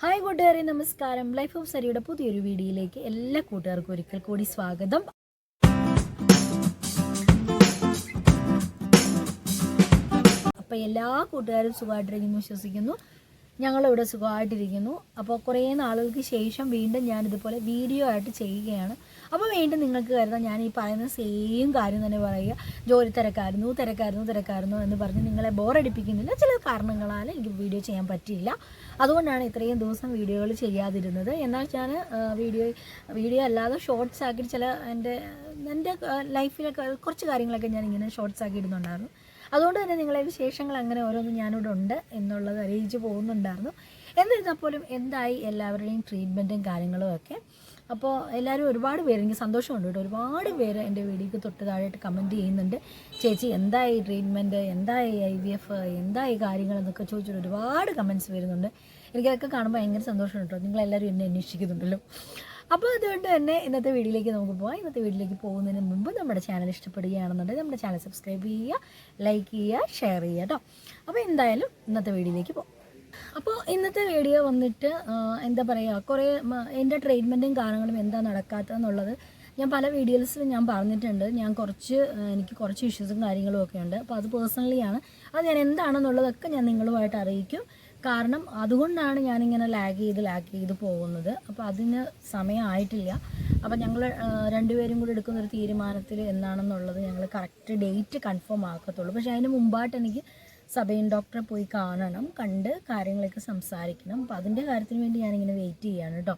Hi കൂട്ടുകാരെ നമസ്കാരം. Life of സരിയുടെ പുതിയൊരു വീഡിയോയിലേക്ക് എല്ലാ കൂട്ടുകാർക്കും ഒരിക്കൽ കൂടി സ്വാഗതം. അപ്പോൾ എല്ലാ കൂട്ടുകാരും സുഖമായിട്ടിരിക്കുന്നു വിശ്വസിക്കുന്നു. ഞങ്ങളിവിടെ സുഖമായിട്ടിരിക്കുന്നു. അപ്പോൾ കുറേ നാളുകൾക്ക് ശേഷം വീണ്ടും ഞാൻ ഇതുപോലെ വീഡിയോ ആയിട്ട് ചെയ്യുകയാണ്. അപ്പോൾ വീണ്ടും നിങ്ങൾക്ക് കരുതാം ഞാൻ ഈ പറയുന്ന സെയിം കാര്യം തന്നെ പറയുക. ജോലി തിരക്കായിരുന്നു തിരക്കായിരുന്നു തിരക്കായിരുന്നു എന്ന് പറഞ്ഞ് നിങ്ങളെ ബോറടിപ്പിക്കുന്നില്ല ചില കാരണങ്ങളാൽ എനിക്ക് വീഡിയോ ചെയ്യാൻ പറ്റിയില്ല. അതുകൊണ്ടാണ് ഇത്രയും ദിവസം വീഡിയോകൾ ചെയ്യാതിരുന്നത്. എന്നാൽ ഞാൻ വീഡിയോ വീഡിയോ അല്ലാതെ ഷോർട്സ് ആക്കി ചില എന്റെ എന്റെ ലൈഫിലൊക്കെ കുറച്ച് കാര്യങ്ങളൊക്കെ ഞാൻ ഇങ്ങനെ ഷോർട്സ് ആക്കി ഇടുന്നുണ്ടായിരുന്നു. അതുകൊണ്ട് തന്നെ നിങ്ങളെ വിശേഷങ്ങൾ അങ്ങനെ ഓരോന്നും ഞാനിവിടെ ഉണ്ട് എന്നുള്ളത് അറിയിച്ച് പോകുന്നുണ്ടായിരുന്നു. എന്നിരുന്നാൽ പോലും എന്തായി എല്ലാവരുടെയും ട്രീറ്റ്മെന്റും കാര്യങ്ങളും ഒക്കെ. അപ്പോൾ എല്ലാവരും ഒരുപാട് പേര് എനിക്ക് സന്തോഷമുണ്ട് കേട്ടോ. ഒരുപാട് പേര് എന്റെ വീഡിയോക്ക് തൊട്ട് താഴെയായിട്ട് കമന്റ് ചെയ്യുന്നുണ്ട്. ചേച്ചി എന്തായി ട്രീറ്റ്മെന്റ് എന്തായി ഐ വി എഫ് എന്തായി കാര്യങ്ങൾ എന്നൊക്കെ ചോദിച്ചിട്ട് ഒരുപാട് കമന്റ്സ് വരുന്നുണ്ട്. എനിക്കതൊക്കെ കാണുമ്പോൾ ഭയങ്കര സന്തോഷമുണ്ട് കേട്ടോ. നിങ്ങളെല്ലാവരും എന്നെ അന്വേഷിക്കുന്നുണ്ടല്ലോ. അപ്പോൾ അതുകൊണ്ട് തന്നെ ഇന്നത്തെ വീഡിയോയിലേക്ക് നമുക്ക് പോകാം ഇന്നത്തെ വീഡിയോയിലേക്ക് പോകുന്നതിന് മുമ്പ് നമ്മുടെ ചാനൽ ഇഷ്ടപ്പെടുകയാണെന്നുണ്ടെങ്കിൽ നമ്മുടെ ചാനൽ സബ്സ്ക്രൈബ് ചെയ്യുക ലൈക്ക് ചെയ്യുക ഷെയർ ചെയ്യുക കേട്ടോ അപ്പോൾ എന്തായാലും ഇന്നത്തെ വീഡിയോയിലേക്ക് പോകും അപ്പോൾ ഇന്നത്തെ വീഡിയോ വന്നിട്ട് എന്താ പറയുക കുറേ എന്റെ ട്രീറ്റ്മെന്റും കാര്യങ്ങളും എന്താ നടക്കാത്തതെന്നുള്ളത് ഞാൻ പല വീഡിയോസിലും ഞാൻ പറഞ്ഞിട്ടുണ്ട്. ഞാൻ കുറച്ച് എനിക്ക് കുറച്ച് ഇഷ്യൂസും കാര്യങ്ങളും ഒക്കെ ഉണ്ട്. അപ്പോൾ അത് പേഴ്സണലിയാണ് അത് ഞാൻ എന്താണെന്നുള്ളതൊക്കെ ഞാൻ നിങ്ങളുമായിട്ട് അറിയിക്കും. കാരണം അതുകൊണ്ടാണ് ഞാനിങ്ങനെ ലാഗ് ചെയ്ത് ലാഗ് ചെയ്ത് പോകുന്നത്. അപ്പോൾ അതിന് സമയമായിട്ടില്ല അപ്പോൾ ഞങ്ങൾ രണ്ടുപേരും കൂടി എടുക്കുന്ന ഒരു തീരുമാനത്തിൽ എന്നാണെന്നുള്ളത് ഞങ്ങൾ കറക്റ്റ് ഡേറ്റ് കൺഫേം ആക്കത്തുള്ളൂ. പക്ഷേ അതിന് മുമ്പായിട്ട് എനിക്ക് സബൈൻ ഡോക്ടറെ പോയി കാണണം കണ്ട് കാര്യങ്ങളൊക്കെ സംസാരിക്കണം. അപ്പോൾ അതിന്റെ കാര്യത്തിന് വേണ്ടി ഞാനിങ്ങനെ വെയിറ്റ് ചെയ്യാണ് കേട്ടോ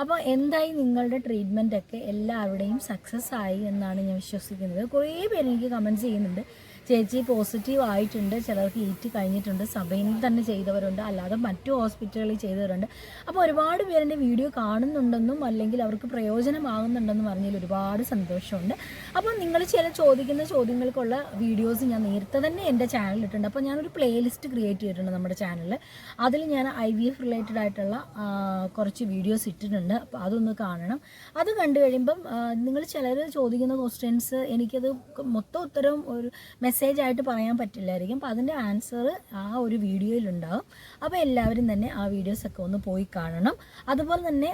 അപ്പോൾ എന്തായി നിങ്ങളുടെ ട്രീറ്റ്മെന്റൊക്കെ എല്ലാവരുടെയും സക്സസ് ആയി എന്നാണ് ഞാൻ വിശ്വസിക്കുന്നത്. കുറേ പേര് എനിക്ക് കമന്റ്സ് ചെയ്യുന്നുണ്ട്. ചേച്ചി പോസിറ്റീവ് ആയിട്ടുണ്ട്. ചിലർക്ക് ഈറ്റ് കഴിഞ്ഞിട്ടുണ്ട്. സഭയിൽ തന്നെ ചെയ്തവരുണ്ട്. അല്ലാതെ മറ്റു ഹോസ്പിറ്റലുകളിൽ ചെയ്തവരുണ്ട്. അപ്പോൾ ഒരുപാട് പേരെന്റെ വീഡിയോ കാണുന്നുണ്ടെന്നും അല്ലെങ്കിൽ അവർക്ക് പ്രയോജനമാകുന്നുണ്ടെന്നും അറിഞ്ഞതിൽ ഒരുപാട് സന്തോഷമുണ്ട്. അപ്പോൾ നിങ്ങൾ ചില ചോദിക്കുന്ന ചോദ്യങ്ങൾക്കുള്ള വീഡിയോസ് ഞാൻ നേരത്തെ തന്നെ എന്റെ ചാനലിൽ ഇട്ടിട്ടുണ്ട്. അപ്പോൾ ഞാനൊരു പ്ലേലിസ്റ്റ് ക്രിയേറ്റ് ചെയ്തിട്ടുണ്ട് നമ്മുടെ ചാനലിൽ അതിൽ ഞാൻ ഐ വി എഫ് റിലേറ്റഡ് ആയിട്ടുള്ള കുറച്ച് വീഡിയോസ് ഇട്ടിട്ടുണ്ട്. അപ്പോൾ അതൊന്ന് കാണണം. അത് കണ്ടു കഴിയുമ്പം നിങ്ങൾ ചിലർ ചോദിക്കുന്ന ക്വസ്റ്റ്യൻസ് എനിക്കത് മൊത്തം ഉത്തരവും ഒരു മെസ്സേജ് ആയിട്ട് പറയാൻ പറ്റില്ലായിരിക്കും. അപ്പോൾ അതിന്റെ ആൻസർ ആ ഒരു വീഡിയോയിലുണ്ടാവും. അപ്പോൾ എല്ലാവരും തന്നെ ആ വീഡിയോസൊക്കെ ഒന്ന് പോയി കാണണം. അതുപോലെ തന്നെ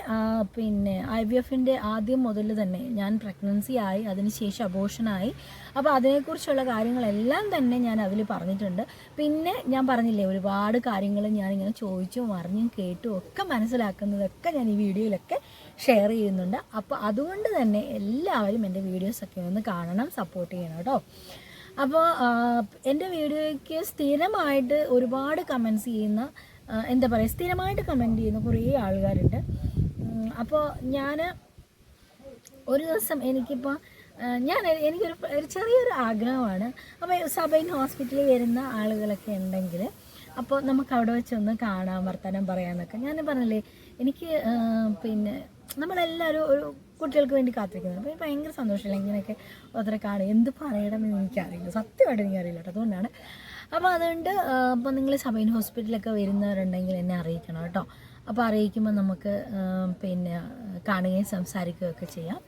പിന്നെ ഐ വി എഫിന്റെ ആദ്യം മുതൽ തന്നെ ഞാൻ പ്രഗ്നൻസി ആയി അതിനുശേഷം അബോഷനായി അപ്പോൾ അതിനെക്കുറിച്ചുള്ള കാര്യങ്ങളെല്ലാം തന്നെ ഞാൻ അതിൽ പറഞ്ഞിട്ടുണ്ട്. പിന്നെ ഞാൻ പറഞ്ഞില്ലേ ഒരുപാട് കാര്യങ്ങൾ ഞാനിങ്ങനെ ചോദിച്ചും അറിഞ്ഞും കേട്ടും ഒക്കെ മനസ്സിലാക്കുന്നതൊക്കെ ഞാൻ ഈ വീഡിയോയിലൊക്കെ ഷെയർ ചെയ്യുന്നുണ്ട്. അപ്പോൾ അതുകൊണ്ട് തന്നെ എല്ലാവരും എന്റെ വീഡിയോസൊക്കെ ഒന്ന് കാണണം സപ്പോർട്ട് ചെയ്യണം കേട്ടോ. അപ്പോൾ എന്റെ വീഡിയോയ്ക്ക് സ്ഥിരമായിട്ട് ഒരുപാട് കമൻസ് ചെയ്യുന്ന എന്താ പറയുക സ്ഥിരമായിട്ട് കമന്റ് ചെയ്യുന്ന കുറേ ആൾക്കാരുണ്ട്. അപ്പോൾ ഞാൻ ഒരു ദിവസം എനിക്കിപ്പോൾ ഞാൻ എനിക്കൊരു ഒരു ചെറിയൊരു ആഗ്രഹമാണ്. അപ്പോൾ സബൈൻ ഹോസ്പിറ്റലിൽ വരുന്ന ആളുകളൊക്കെ ഉണ്ടെങ്കിൽ അപ്പോൾ നമുക്ക് അവിടെ വെച്ചൊന്ന് കാണാം വർത്തമാനം പറയാമെന്നൊക്കെ ഞാൻ പറഞ്ഞില്ലേ എനിക്ക് പിന്നെ നമ്മളെല്ലാവരും ഒരു കുട്ടികൾക്ക് വേണ്ടി കാത്തിരിക്കുന്നത്. അപ്പോൾ എനിക്ക് ഭയങ്കര സന്തോഷമില്ല ഇങ്ങനെയൊക്കെ ഒത്തിരി കാണും എന്ത് പറയണമെന്ന് എനിക്കറിയില്ല. സത്യമായിട്ട് എനിക്കറിയില്ല കേട്ടോ. അതുകൊണ്ടാണ്. അപ്പോൾ അതുകൊണ്ട് അപ്പോൾ നിങ്ങൾ സബൈൻ ഹോസ്പിറ്റലൊക്കെ വരുന്നവരുണ്ടെങ്കിൽ എന്നെ അറിയിക്കണം കേട്ടോ. അപ്പോൾ അറിയിക്കുമ്പോൾ നമുക്ക് പിന്നെ കാണുകയും സംസാരിക്കുകയൊക്കെ ചെയ്യാം.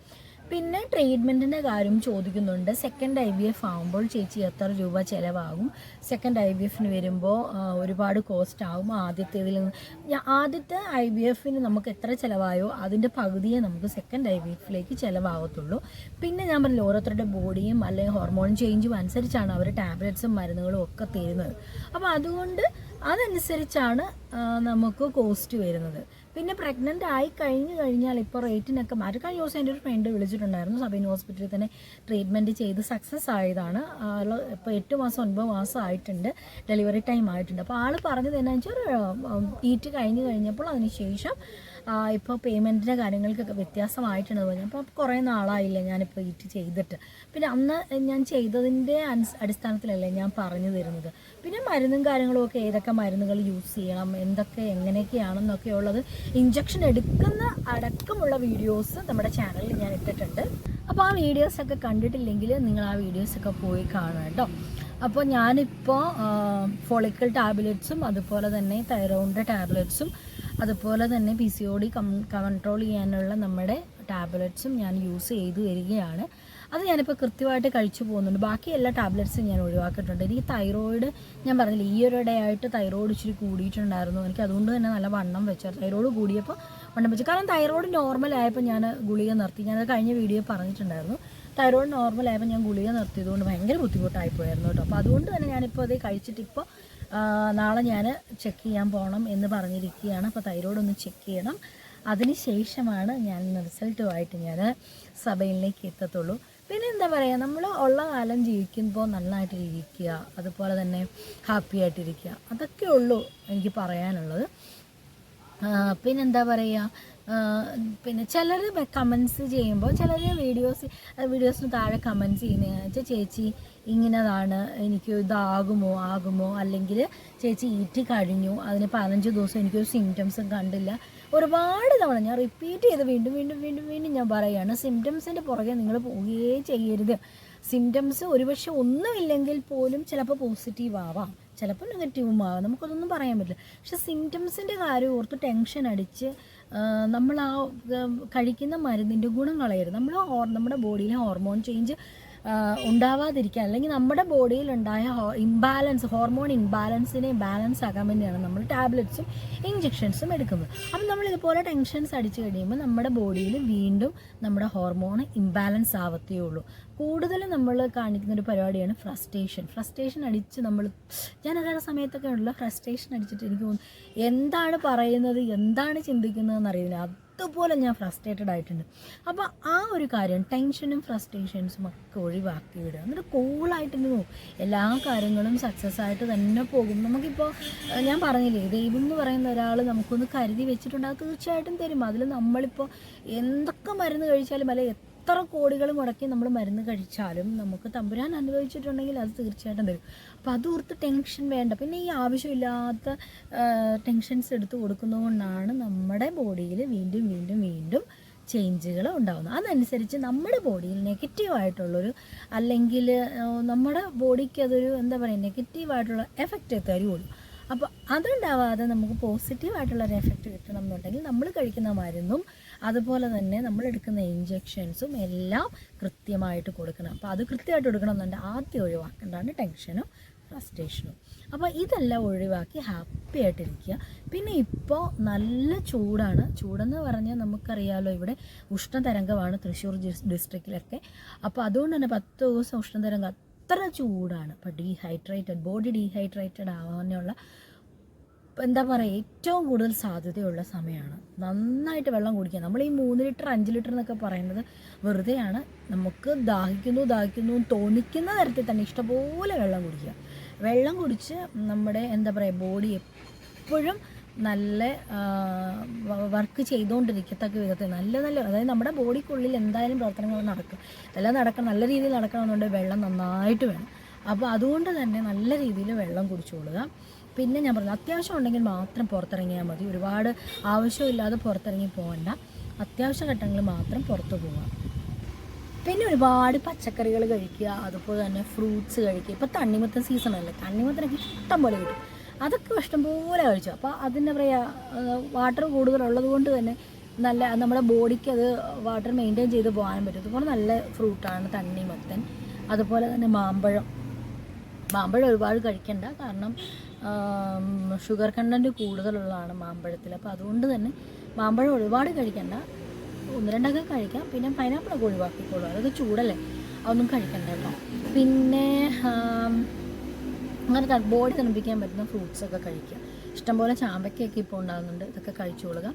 പിന്നെ ട്രീറ്റ്മെന്റിന്റെ കാര്യം ചോദിക്കുന്നുണ്ട്. സെക്കൻഡ് ഐ വി എഫ് ആകുമ്പോൾ ചേച്ചി എത്ര രൂപ ചിലവാകും? സെക്കൻഡ് ഐ വി എഫിന് വരുമ്പോൾ ഒരുപാട് കോസ്റ്റ് ആകും ആദ്യത്തേതിൽ നിന്ന് ആദ്യത്തെ ഐ വി എഫിന് നമുക്ക് എത്ര ചിലവായോ അതിന്റെ പകുതിയെ നമുക്ക് സെക്കൻഡ് ഐ വി എഫിലേക്ക് ചിലവാകത്തുള്ളൂ. പിന്നെ ഞാൻ പറഞ്ഞില്ല ഓരോരുത്തരുടെ ബോഡിയും അല്ലെങ്കിൽ ഹോർമോൺ ചേഞ്ചും അനുസരിച്ചാണ് അവർ ടാബ്ലറ്റ്സും മരുന്നുകളും ഒക്കെ തരുന്നത്. അപ്പോൾ അതുകൊണ്ട് അതനുസരിച്ചാണ് നമുക്ക് കോസ്റ്റ് വരുന്നത്. പിന്നെ പ്രഗ്നന്റ് ആയി കഴിഞ്ഞ് കഴിഞ്ഞാൽ ഇപ്പോൾ റേറ്റിനൊക്കെ മാറ്റി കഴിഞ്ഞ ദിവസം എന്റെ ഒരു ഫ്രണ്ട് വിളിച്ചിട്ടുണ്ടായിരുന്നു സബീൻ ഹോസ്പിറ്റലിൽ തന്നെ ട്രീറ്റ്മെന്റ് ചെയ്ത് സക്സസ് ആയതാണ്. ആൾ ഇപ്പോൾ എട്ട് മാസം ഒൻപത് മാസം ആയിട്ടുണ്ട് ഡെലിവറി ടൈം ആയിട്ടുണ്ട്. അപ്പോൾ ആൾ പറഞ്ഞത് എന്നാ വെച്ചാൽ ഈറ്റ് കഴിഞ്ഞ് കഴിഞ്ഞപ്പോൾ അതിന് ശേഷം ഇപ്പോൾ പേയ്മെന്റിന്റെ കാര്യങ്ങൾക്കൊക്കെ വ്യത്യാസമായിട്ടുണ്ട് പറഞ്ഞു അപ്പോൾ കുറേ നാളായില്ല ഞാനിപ്പോൾ ഇറ്റ് ചെയ്തിട്ട്. പിന്നെ അന്ന് ഞാൻ ചെയ്തതിന്റെ അടിസ്ഥാനത്തിലല്ലേ ഞാൻ പറഞ്ഞു തരുന്നത്. പിന്നെ മരുന്നും കാര്യങ്ങളും ഒക്കെ ഏതൊക്കെ മരുന്നുകൾ യൂസ് ചെയ്യണം എന്തൊക്കെ എങ്ങനെയൊക്കെയാണെന്നൊക്കെ ഉള്ളത് ഇഞ്ചക്ഷൻ എടുക്കുന്ന അടക്കമുള്ള വീഡിയോസ് നമ്മുടെ ചാനലിൽ ഞാൻ ഇട്ടിട്ടുണ്ട്. അപ്പോൾ ആ വീഡിയോസൊക്കെ കണ്ടിട്ടില്ലെങ്കിൽ നിങ്ങൾ ആ വീഡിയോസൊക്കെ പോയി കാണുക കേട്ടോ. അപ്പോൾ ഞാനിപ്പോൾ ഫോളിക്കൽ ടാബ്ലറ്റ്സും അതുപോലെ തന്നെ തൈറോയിഡിന്റെ ടാബ്ലറ്റ്സും അതുപോലെ തന്നെ P C O D control ചെയ്യാനുള്ള നമ്മുടെ ടാബ്ലറ്റ്സും ഞാൻ യൂസ് ചെയ്തു വരികയാണ്. അത് ഞാനിപ്പോൾ കൃത്യമായിട്ട് കഴിച്ചു പോകുന്നുണ്ട്. ബാക്കി എല്ലാ ടാബ്ലറ്റ്സും ഞാൻ ഒഴിവാക്കിയിട്ടുണ്ട്. എനിക്ക് തൈറോയിഡ് ഞാൻ പറഞ്ഞില്ല ഈ ഒരു ഇടയായിട്ട് തൈറോയിഡ് ഇച്ചിരി കൂടിയിട്ടുണ്ടായിരുന്നു. എനിക്ക് അതുകൊണ്ട് തന്നെ നല്ല വണ്ണം വെച്ചാൽ തൈറോയിഡ് കൂടിയപ്പോൾ വണ്ണം വെച്ചു. കാരണം തൈറോയിഡ് നോർമൽ ആയപ്പോൾ ഞാൻ ഗുളിക നിർത്തി. ഞാനത് കഴിഞ്ഞ വീഡിയോ പറഞ്ഞിട്ടുണ്ടായിരുന്നു. തൈറോയിഡ് നോർമൽ ആയപ്പോൾ ഞാൻ ഗുളിക നിർത്തിയതുകൊണ്ട് ഭയങ്കര ബുദ്ധിമുട്ടായി പോയായിരുന്നു കേട്ടോ. അപ്പോൾ അതുകൊണ്ട് തന്നെ ഞാനിപ്പോൾ അത് കഴിച്ചിട്ട് ഇപ്പോൾ നാളെ ഞാൻ ചെക്ക് ചെയ്യാൻ പോകണം എന്ന് പറഞ്ഞിരിക്കുകയാണ്. അപ്പോൾ തൈറോയിഡ് ഒന്ന് ചെക്ക് ചെയ്യണം. അതിന് ശേഷമാണ് ഞാൻ റിസൾട്ടുമായിട്ട് ഞാൻ സഭയിലേക്ക് എത്തത്തുള്ളൂ. പിന്നെ എന്താ പറയുക നമ്മൾ ഉള്ള കാലം ജീവിക്കുമ്പോൾ നന്നായിട്ട് ഇരിക്കുക അതുപോലെ തന്നെ ഹാപ്പി ആയിട്ടിരിക്കുക അതൊക്കെ ഉള്ളൂ എനിക്ക് പറയാനുള്ളത്. പിന്നെന്താ പറയുക പിന്നെ ചിലർ കമൻസ് ചെയ്യുമ്പോൾ ചിലർ വീഡിയോസ് വീഡിയോസിന് താഴെ കമൻസ് ചെയ്യുന്നത് വെച്ചാൽ ചേച്ചി ഇങ്ങനതാണ്. എനിക്ക് ഇതാകുമോ ആകുമോ? അല്ലെങ്കിൽ ചേച്ചി ഈറ്റ് കഴിഞ്ഞു. അതിന് പതിനഞ്ച് ദിവസം എനിക്കൊരു സിംറ്റംസും കണ്ടില്ല. ഒരുപാട് തവണ ഞാൻ റിപ്പീറ്റ് ചെയ്ത് വീണ്ടും വീണ്ടും വീണ്ടും വീണ്ടും ഞാൻ പറയുകയാണ് സിംറ്റംസിന്റെ പുറകെ നിങ്ങൾ പോവുകയേ ചെയ്യരുത്. സിംറ്റംസ് ഒരുപക്ഷെ ഒന്നുമില്ലെങ്കിൽ പോലും ചിലപ്പോൾ പോസിറ്റീവ് ആവാം. ചിലപ്പോൾ നെഗറ്റീവും ആവാം നമുക്കതൊന്നും പറയാൻ പറ്റില്ല. പക്ഷെ സിംറ്റംസിന്റെ കാര്യം ഓർത്ത് ടെൻഷൻ അടിച്ച് നമ്മൾ ആ കഴിക്കുന്ന മരുന്നിന്റെ ഗുണം കളയരുത്. നമ്മൾ നമ്മുടെ ബോഡിയിലെ ഹോർമോൺ ചേഞ്ച് ഉണ്ടാവാതിരിക്കാൻ അല്ലെങ്കിൽ നമ്മുടെ ബോഡിയിൽ ഉണ്ടായ ഇംബാലൻസ് ഹോർമോൺ ഇംബാലൻസിനെ ബാലൻസ് ആക്കാൻ വേണ്ടിയാണ് നമ്മൾ ടാബ്ലറ്റ്സും ഇഞ്ചെക്ഷൻസും എടുക്കുന്നത്. അപ്പം നമ്മൾ ഇതുപോലെ ടെൻഷൻസ് അടിച്ചു കഴിയുമ്പോൾ നമ്മുടെ ബോഡിയിൽ വീണ്ടും നമ്മുടെ ഹോർമോൺ ഇംബാലൻസ് ആവത്തേ ഉള്ളൂ. കൂടുതലും നമ്മൾ കാണിക്കുന്ന ഒരു പരിപാടിയാണ് ഫ്രസ്ട്രേഷൻ ഫ്രസ്ട്രേഷൻ അടിച്ച് നമ്മൾ ഞാൻ ഒരാളുടെ സമയത്തൊക്കെ ഉള്ള ഫ്രസ്ട്രേഷൻ അടിച്ചിട്ട് എനിക്ക് തോന്നുന്നു എന്താണ് പറയുന്നത് എന്താണ് ചിന്തിക്കുന്നതെന്ന് അറിയില്ല അതുപോലെ ഞാൻ ഫ്രസ്ട്രേറ്റഡ് ആയിട്ടുണ്ട്. അപ്പോൾ ആ ഒരു കാര്യം ടെൻഷനും ഫ്രസ്ട്രേഷൻസും ഒക്കെ ഒഴിവാക്കി വിടുക. എന്നിട്ട് കൂളായിട്ട് പോകും. എല്ലാ കാര്യങ്ങളും സക്സസ് ആയിട്ട് തന്നെ പോകും. നമുക്കിപ്പോൾ ഞാൻ പറഞ്ഞില്ലേ ദൈവം എന്ന് പറയുന്ന ഒരാൾ നമുക്കൊന്ന് കരുതി വെച്ചിട്ടുണ്ട് അത് തീർച്ചയായിട്ടും തരും. അതിൽ നമ്മളിപ്പോൾ എന്തൊക്കെ മരുന്ന് കഴിച്ചാലും അല്ലെ എത്ര കോടികൾ മുടക്കി നമ്മൾ മരുന്ന് കഴിച്ചാലും നമുക്ക് തമ്പുരാൻ അനുഭവിച്ചിട്ടുണ്ടെങ്കിൽ അത് തീർച്ചയായിട്ടും തരും. അപ്പോൾ അത് ഓർത്ത് ടെൻഷൻ വേണ്ട. പിന്നെ ഈ ആവശ്യമില്ലാത്ത ടെൻഷൻസ് എടുത്ത് കൊടുക്കുന്നതുകൊണ്ടാണ് നമ്മുടെ ബോഡിയിൽ വീണ്ടും വീണ്ടും വീണ്ടും ചേഞ്ചുകൾ ഉണ്ടാകുന്നത് അതനുസരിച്ച് നമ്മുടെ ബോഡിയിൽ നെഗറ്റീവായിട്ടുള്ളൊരു അല്ലെങ്കിൽ നമ്മുടെ ബോഡിക്ക് അതൊരു എന്താ പറയുക നെഗറ്റീവായിട്ടുള്ള എഫക്റ്റ് തരുള്ളൂ അപ്പോൾ അതുണ്ടാവാതെ നമുക്ക് പോസിറ്റീവായിട്ടുള്ള ഒരു എഫക്റ്റ് കിട്ടണം എന്നുണ്ടെങ്കിൽ നമ്മൾ കഴിക്കുന്ന മരുന്നും അതുപോലെ തന്നെ നമ്മൾ എടുക്കുന്ന ഇഞ്ചെക്ഷൻസും എല്ലാം കൃത്യമായിട്ട് കൊടുക്കണം. അപ്പോൾ അത് കൃത്യമായിട്ട് കൊടുക്കണം എന്നുണ്ട് ആദ്യം ഒഴിവാക്കേണ്ടതാണ് ടെൻഷനും ഫ്രസ്ട്രേഷനും അപ്പോൾ ഇതെല്ലാം ഒഴിവാക്കി ഹാപ്പി ആയിട്ടിരിക്കുക. പിന്നെ ഇപ്പോൾ നല്ല ചൂടാണ്. ചൂടെന്ന് പറഞ്ഞാൽ നമുക്കറിയാലോ ഇവിടെ ഉഷ്ണതരംഗമാണ് തൃശ്ശൂർ ഡിസ്ട്രിക്റ്റിലൊക്കെ അപ്പോൾ അതുകൊണ്ട് തന്നെ പത്ത് ദിവസം ഉഷ്ണതരംഗം അത്ര ചൂടാണ്. അപ്പോൾ ഡീഹൈഡ്രേറ്റഡ് ബോഡി ഡീഹൈഡ്രേറ്റഡ് ആവാനുള്ള എന്താ പറയുക ഏറ്റവും കൂടുതൽ സാധ്യതയുള്ള സമയമാണ് നന്നായിട്ട് വെള്ളം കുടിക്കുക നമ്മൾ ഈ മൂന്ന് ലിറ്റർ അഞ്ച് ലിറ്റർ എന്നൊക്കെ പറയുന്നത് വെറുതെയാണ്. നമുക്ക് ദാഹിക്കുന്നു ദാഹിക്കുന്നു തോന്നിക്കുന്ന തരത്തിൽ തന്നെ ഇഷ്ടപോലെ വെള്ളം കുടിക്കുക. വെള്ളം കുടിച്ച് നമ്മുടെ എന്താ പറയുക ബോഡി എപ്പോഴും നല്ല വർക്ക് ചെയ്തുകൊണ്ടിരിക്കത്തക്ക വിധത്തിൽ നല്ല നല്ല അതായത് നമ്മുടെ ബോഡിക്കുള്ളിൽ എന്തായാലും പ്രവർത്തനങ്ങൾ നടക്കും. എല്ലാം നടക്കണം നല്ല രീതിയിൽ നടക്കണമെന്നുണ്ടെങ്കിൽ വെള്ളം നന്നായിട്ട് വേണം. അപ്പോൾ അതുകൊണ്ട് തന്നെ നല്ല രീതിയിൽ വെള്ളം കുടിച്ചുകൊള്ളുക. പിന്നെ ഞാൻ പറഞ്ഞു അത്യാവശ്യം ഉണ്ടെങ്കിൽ മാത്രം പുറത്തിറങ്ങിയാൽ മതി. ഒരുപാട് ആവശ്യമില്ലാതെ പുറത്തിറങ്ങി പോകണ്ട. അത്യാവശ്യ ഘട്ടങ്ങളിൽ മാത്രം പുറത്തു പോവുക. പിന്നെ ഒരുപാട് പച്ചക്കറികൾ കഴിക്കുക അതുപോലെ തന്നെ ഫ്രൂട്ട്സ് കഴിക്കുക. ഇപ്പോൾ തണ്ണിമത്തൻ സീസണല്ലേ തണ്ണിമത്തനൊക്കെ ഇഷ്ടം പോലെ കിട്ടും. അതൊക്കെ ഇഷ്ടം പോലെ കഴിച്ചു. അപ്പോൾ അതിന്റെ പറയുക വാട്ടർ കൂടുതലുള്ളത് കൊണ്ട് തന്നെ നല്ല നമ്മുടെ ബോഡിക്ക് അത് വാട്ടർ മെയിന്റെയിൻ ചെയ്ത് പോകാനും പറ്റും. അതുപോലെ നല്ല ഫ്രൂട്ടാണ് തണ്ണിമത്തൻ. അതുപോലെ തന്നെ മാമ്പഴം. മാമ്പഴം ഒരുപാട് കഴിക്കണ്ട. കാരണം ഷുഗർ കണ്ടന്റ് കൂടുതലുള്ളതാണ് മാമ്പഴത്തിൽ. അപ്പോൾ അതുകൊണ്ട് തന്നെ മാമ്പഴം ഒരുപാട് കഴിക്കണ്ട. ഒന്ന് രണ്ടൊക്കെ കഴിക്കാം. പിന്നെ പൈനാപ്പിളൊക്കെ ഒഴിവാക്കിക്കോളൂ. അതൊക്കെ ചൂടല്ലേ? അതൊന്നും കഴിക്കണ്ട കേട്ടോ. പിന്നെ അങ്ങനെ ബോഡി തണുപ്പിക്കാൻ പറ്റുന്ന ഫ്രൂട്ട്സൊക്കെ കഴിക്കുക ഇഷ്ടംപോലെ ചാമ്പയ്ക്കൊക്കെ ഇപ്പോൾ ഉണ്ടാകുന്നുണ്ട്. ഇതൊക്കെ കഴിച്ചോളുക.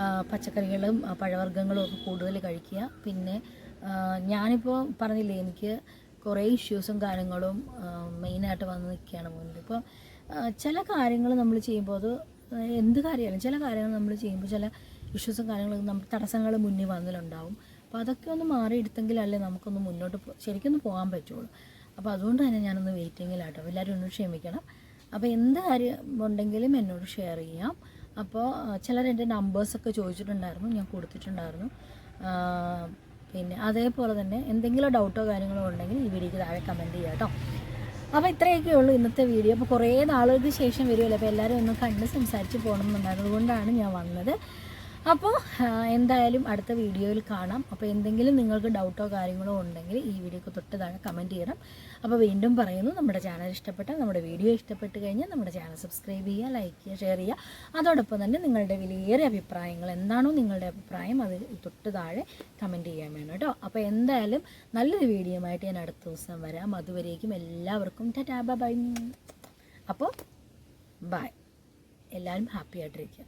ആ, പച്ചക്കറികളും പഴവർഗങ്ങളും ഒക്കെ കൂടുതൽ കഴിക്കുക. പിന്നെ ഞാനിപ്പോൾ പറഞ്ഞില്ലേ എനിക്ക് കുറേ ഇഷ്യൂസും കാര്യങ്ങളും മെയിനായിട്ട് വന്ന് നിൽക്കുകയാണ് മുന്നിൽ. ഇപ്പം ചില കാര്യങ്ങൾ നമ്മൾ ചെയ്യുമ്പോൾ അത് എന്ത് കാര്യമായാലും ചില കാര്യങ്ങൾ നമ്മൾ ചെയ്യുമ്പോൾ ചില ഇഷ്യൂസും കാര്യങ്ങളും നമ്മൾ തടസ്സങ്ങൾ മുന്നിൽ വന്നിലുണ്ടാവും. അപ്പോൾ അതൊക്കെ ഒന്ന് മാറിയെടുത്തെങ്കിലല്ലേ നമുക്കൊന്ന് മുന്നോട്ട് പോ- ശരിക്കും ഒന്ന് പോകാൻ പറ്റുള്ളൂ. അപ്പോൾ അതുകൊണ്ട് തന്നെ ഞാനൊന്ന് വെയിറ്റിങ്ങിലാട്ടോ. എല്ലാവരും ഒന്ന് ക്ഷമിക്കണം. അപ്പോൾ എന്ത് കാര്യം ഉണ്ടെങ്കിലും എന്നോട് ഷെയർ ചെയ്യാം. അപ്പോൾ ചിലർ എന്റെ നമ്പേഴ്സൊക്കെ ചോദിച്ചിട്ടുണ്ടായിരുന്നു. ഞാൻ കൊടുത്തിട്ടുണ്ടായിരുന്നു. പിന്നെ അതേപോലെ തന്നെ എന്തെങ്കിലും ഡൗട്ടോ കാര്യങ്ങളോ ഉണ്ടെങ്കിൽ ഈ വീഡിയോക്ക് താഴെ കമന്റ് ചെയ്യാം കേട്ടോ അപ്പോൾ ഇത്രയൊക്കെ ഉള്ളൂ ഇന്നത്തെ വീഡിയോ അപ്പോൾ കുറേ നാളുകൾക്ക് ശേഷം വരുമല്ലോ അപ്പോൾ എല്ലാവരും ഒന്ന് കണ്ട് സംസാരിച്ച് പോകണം എന്നുണ്ടായിരുന്നു അതുകൊണ്ടാണ് ഞാൻ വന്നത്. അപ്പോൾ എന്തായാലും അടുത്ത വീഡിയോയിൽ കാണാം. അപ്പോൾ എന്തെങ്കിലും നിങ്ങൾക്ക് ഡൗട്ടോ കാര്യങ്ങളോ ഉണ്ടെങ്കിൽ ഈ വീഡിയോക്ക് തൊട്ട് താഴെ കമന്റ് ചെയ്യണം. അപ്പോൾ വീണ്ടും പറയുന്നു നമ്മുടെ ചാനൽ ഇഷ്ടപ്പെട്ട നമ്മുടെ വീഡിയോ ഇഷ്ടപ്പെട്ട് കഴിഞ്ഞാൽ നമ്മുടെ ചാനൽ സബ്സ്ക്രൈബ് ചെയ്യുക ലൈക്ക് ചെയ്യുക ഷെയർ ചെയ്യുക. അതോടൊപ്പം തന്നെ നിങ്ങളുടെ വിലയേറിയ അഭിപ്രായങ്ങൾ എന്താണോ നിങ്ങളുടെ അഭിപ്രായം അത് തൊട്ട് താഴെ കമന്റ് ചെയ്യാൻ വേണം കേട്ടോ. അപ്പോൾ എന്തായാലും നല്ലൊരു വീഡിയോ ആയിട്ട് ഞാൻ അടുത്ത ദിവസം വരാം. അതുവരേക്കും എല്ലാവർക്കും ടാറ്റാ ബൈ അപ്പോൾ ബൈ എല്ലാവരും ഹാപ്പി ആയിട്ടിരിക്കുക.